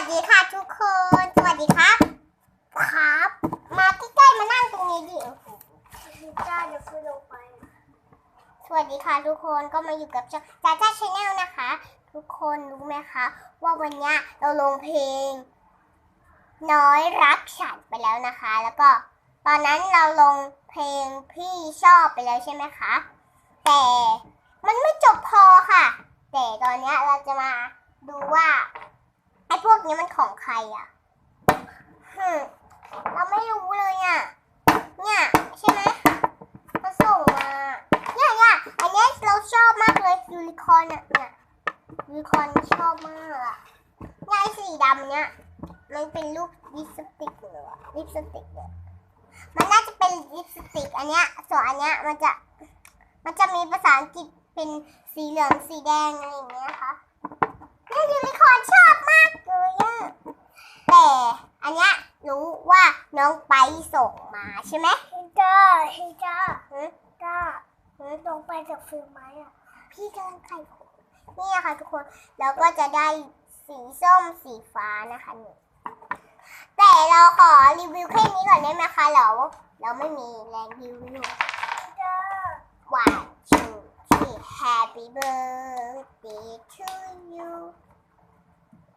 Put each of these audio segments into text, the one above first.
วัสดีค่ะทุกคน สวัสดีครับ ครับ มาใกล้ๆมานั่งตรงนี้ดิจ้าเดี๋ยวขึ้นลงไป สวัสดีค่ะทุกคนก็มาอยู่กับช่องจ้าจ้าชาแนลนะคะ ทุกคนรู้ไหมคะ ว่าวันนี้เราลงเพลง น้อยรักฉันไปแล้วนะคะ แล้วก็ตอนนั้นเราลงเพลงพี่ชอบไปแล้วใช่ไหมคะ แต่มันไม่จบพอค่ะ แต่ตอนนี้เราจะมาดูว่า กนี้มันของใครอะเราไม่รู้เลยอะ เนี่ยใช่ไหมเขาส่งมาเนี่ยเนี่ยอันนี้เราชอบมากเลยยูนิคอร์นอะเนี่ยยูนิคอร์นชอบมากอะเนี่ยสีดำเนี่ยมันเป็นรูปลิปสติกเหรอลิปสติกเนี่ยมันน่าจะเป็นลิปสติกอันเนี้ยส่วนอันเนี้ยมันจะมันจะมีภาษาอังกฤษเป็นสีเหลืองสีแดงอะไรอย่างเงี้ยค่ะเนี่ยยูนิคอร์นชอบมากเลยอะแต่ อันเนี้ยรู้ว่าน้องไปส่งมาใช่ไหมเฮ้ยจ้าเฮ้ยจ้าหือจ้าลงไปจากฟิลไหมอะ พี่กำลังไข่ผมนี่นะคะทุกคนแล้วก็จะได้สีส้มสีฟ้านะคะนี่แต่เราขอรีวิวแค่นี้ก่อนได้ไหมคะเราเราไม่มีแรงรีวิวจ้า one two three happy birthday to you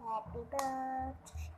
happy birthday